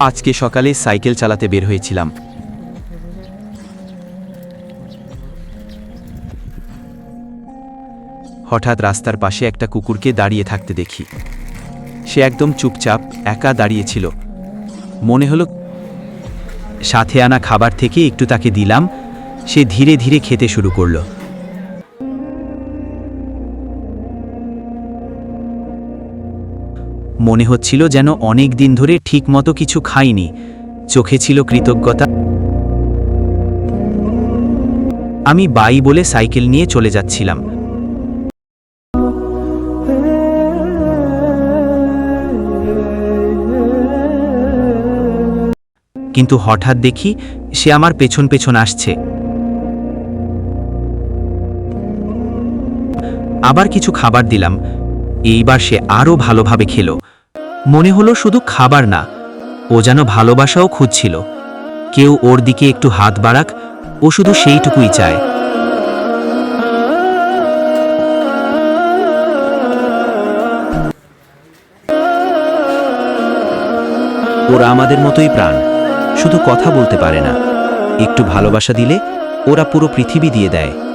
আজকে সকালে সাইকেল চালাতে বের হয়েছিলাম। হঠাৎ রাস্তার পাশে একটা কুকুরকে দাঁড়িয়ে থাকতে দেখি। সে একদম চুপচাপ, একা দাঁড়িয়েছিল মনে হলো সাথে আনা খাবার থেকে একটু তাকে দিলাম, সে ধীরে ধীরে খেতে শুরু করল। মনে হচ্ছিল যেন অনেক দিন ধরে ঠিকমতো কিছু খাইনি। চোখে ছিল কৃতজ্ঞতা। আমি বাই বলে সাইকেল নিয়ে চলে যাচ্ছিলাম। কিন্তু হঠাৎ দেখি সে আমার পেছন পেছন আসছে। আবার কিছু খাবার দিলাম। এইবার সে আরও ভালোভাবে খেলো। মনে হলো শুধু খাবার না, ও যেন ভালোবাসাও খুঁজছিল। কেউ ওর দিকে একটু হাত বাড়াক, ও শুধু সেইটুকুই চায়। ওরা আমাদের মতোই প্রাণ, শুধু কথা বলতে পারে না। একটু ভালোবাসা দিলে ওরা পুরো পৃথিবী দিয়ে দেয়।